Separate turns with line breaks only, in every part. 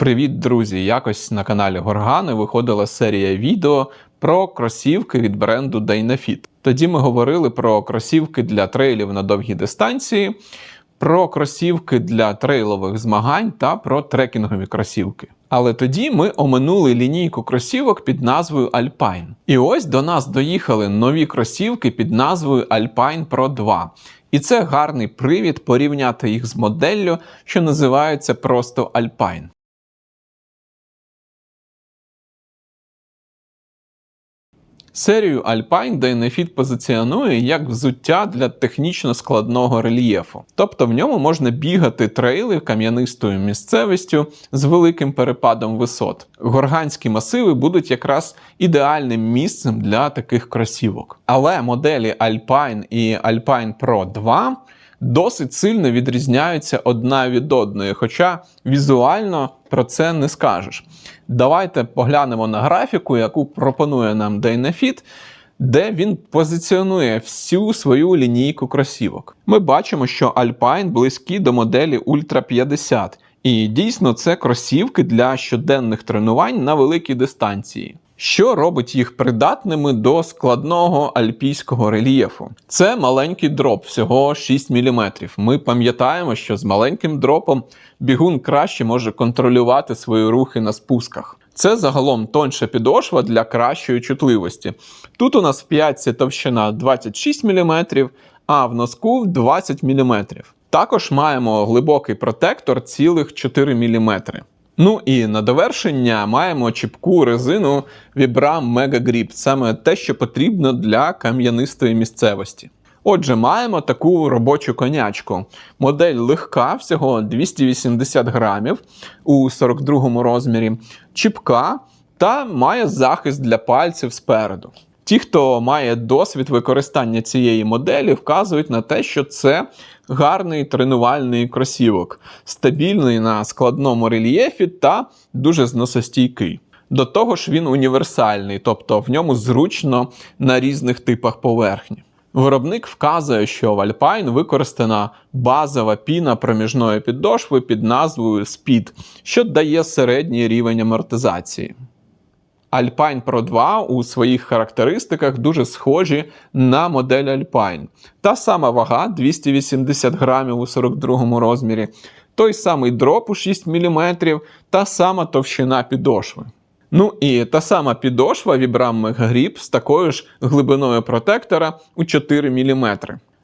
Привіт, друзі! Якось на каналі Горгани виходила серія відео про кросівки від бренду Dynafit. Тоді ми говорили про кросівки для трейлів на довгі дистанції, про кросівки для трейлових змагань та про трекінгові кросівки. Але тоді ми оминули лінійку кросівок під назвою Alpine. І ось до нас доїхали нові кросівки під назвою Alpine Pro 2. І це гарний привід порівняти їх з моделлю, що називається просто Alpine. Серію Alpine Dynafit позиціонує як взуття для технічно складного рельєфу. Тобто в ньому можна бігати трейли кам'янистою місцевістю з великим перепадом висот. Горганські масиви будуть якраз ідеальним місцем для таких кросівок. Але моделі Alpine і Alpine Pro 2 досить сильно відрізняються одна від одної, хоча візуально про це не скажеш. Давайте поглянемо на графіку, яку пропонує нам Dynafit, де він позиціонує всю свою лінійку кросівок. Ми бачимо, що Alpine близькі до моделі Ultra 50. І дійсно це кросівки для щоденних тренувань на великій дистанції що робить їх придатними до складного альпійського рельєфу. Це маленький дроп, всього 6 мм. Ми пам'ятаємо, що з маленьким дропом бігун краще може контролювати свої рухи на спусках. Це загалом тонша підошва для кращої чутливості. Тут у нас в п'ятці товщина 26 мм, а в носку 20 мм. Також маємо глибокий протектор цілих 4 мм. Ну і на довершення маємо чіпку резину Vibram Mega Grip, саме те, що потрібно для кам'янистої місцевості. Отже, маємо таку робочу конячку. Модель легка, всього 280 грамів у 42 розмірі, чіпка та має захист для пальців спереду. Ті, хто має досвід використання цієї моделі, вказують на те, що це гарний тренувальний кросівок, стабільний на складному рельєфі та дуже зносостійкий. До того ж, він універсальний, тобто в ньому зручно на різних типах поверхні. Виробник вказує, що в Alpine використана базова піна проміжної підошви під назвою Speed, що дає середній рівень амортизації. Alpine Pro 2 у своїх характеристиках дуже схожі на модель Alpine. Та сама вага 280 грамів у 42 розмірі, той самий дроп у 6 мм, та сама товщина підошви. Ну і та сама підошва Vibram Grip з такою ж глибиною протектора у 4 мм.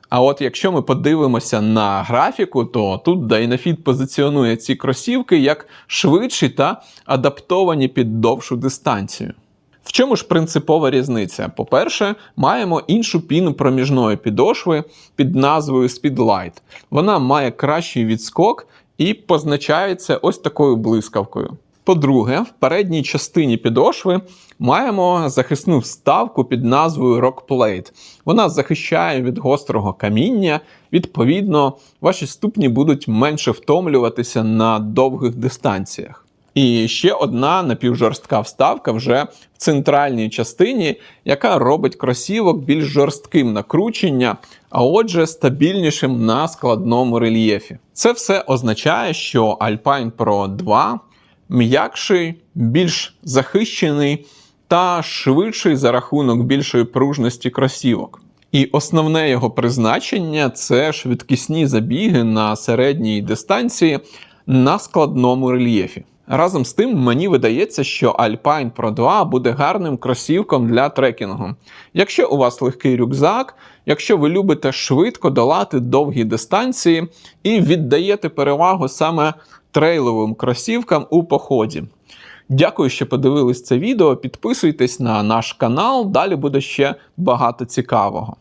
А от якщо ми подивимося на графіку, то тут Dynafit позиціонує ці кросівки як швидші та адаптовані під довшу дистанцію. В чому ж принципова різниця? По-перше, маємо іншу піну проміжної підошви під назвою Speedlight. Вона має кращий відскок і позначається ось такою блискавкою. По-друге, в передній частині підошви маємо захисну вставку під назвою Rock Plate. Вона захищає від гострого каміння, відповідно, ваші ступні будуть менше втомлюватися на довгих дистанціях. І ще одна напівжорстка вставка вже в центральній частині, яка робить кросівок більш жорстким на кручення, а отже, стабільнішим на складному рельєфі. Це все означає, що Alpine Pro 2 м'якший, більш захищений та швидший за рахунок більшої пружності кросівок. І основне його призначення це швидкісні забіги на середній дистанції на складному рельєфі. Разом з тим, мені видається, що Alpine Pro 2 буде гарним кросівком для трекінгу. Якщо у вас легкий рюкзак, якщо ви любите швидко долати довгі дистанції і віддаєте перевагу саме трейловим кросівкам у поході. Дякую, що подивились це відео. Підписуйтесь на наш канал, далі буде ще багато цікавого.